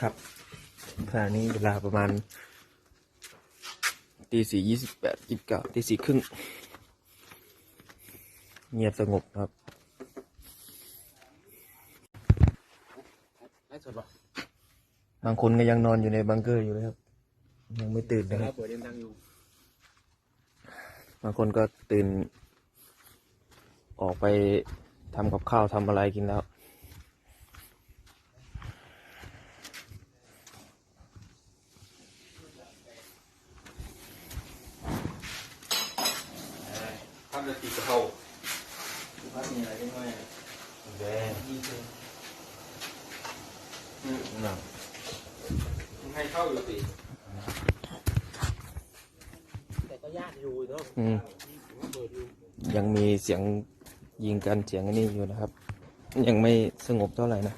ครับขณะนี้เวลาประมาณตีสี่ยี่สิบแปดยี่สิบเก้าตีสี่ครึ่ง เงียบสงบครับไม่สดหรอบางคนก็ยังนอนอยู่ในบังเกอร์อยู่เลยครับ ยังไม่ตื่นนะคแล้รัวบเปิดยังดังอยู่ บางคนก็ตื่น ออกไปทำกับข้าวทำอะไรกินแล้ว จะตีกระเพราพักมีอะไรได้ไหมแดงอืมหนังมึงให้เข้าอยู่สิแต่ก็ยากอยู่เนาะอืมเปิดอยู่ยังมีเสียงยิงกันเสียงอันนี้อยู่นะครับ ยังไม่สงบเท่าไหร่นะ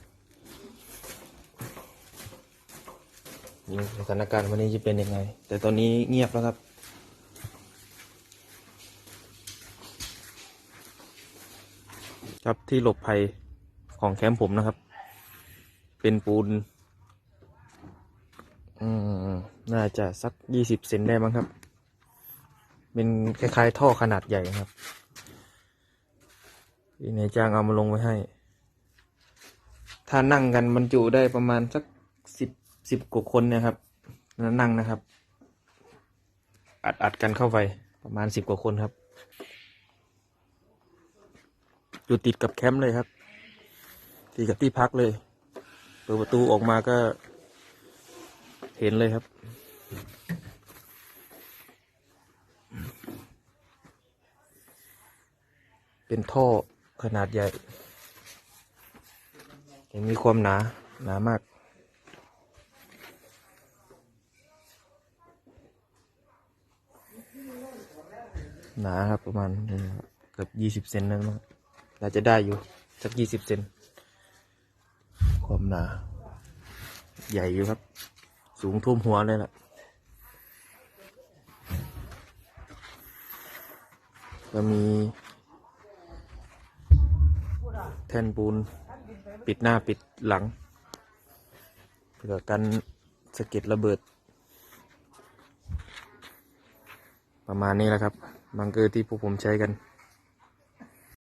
นี่สถานการณ์วันนี้จะเป็นยังไง แต่ตอนนี้เงียบแล้วครับ ครับที่หลบภัยของแคมป์ผมนะครับ เป็นปูน อืม น่าจะสักยี่สิบเซนได้มั้งครับ เป็นคล้ายๆท่อขนาดใหญ่ครับที่นายจ้างเอามาลงไว้ให้ ถ้านั่งกันบรรจุได้ประมาณสักสิบสิบกว่าคนเนะครับนั่งนะครับ อัดอัดกันเข้าไปประมาณสิบกว่าคนครับ อยู่ติดกับแคมป์เลยครับ ติดกับที่พักเลยเปิดประตูออกมาก็ เห็นเลยครับ เป็นท่อขนาดใหญ่ยังมีความหนา หนามากหนาครับประมาณเกือบยี่สิบเซนนั่นมั้ง น่าจะได้อยู่ สักยี่สิบเซนความหนา ใหญ่อยู่ครับ สูงท่วมหัวเลยล่ะก็มี แท่นปูน ปิดหน้าปิดหลังเพื่อกันสะเก็ดระเบิด ประมาณนี้แหละครับ บังเกอร์ที่พวกผมใช้กัน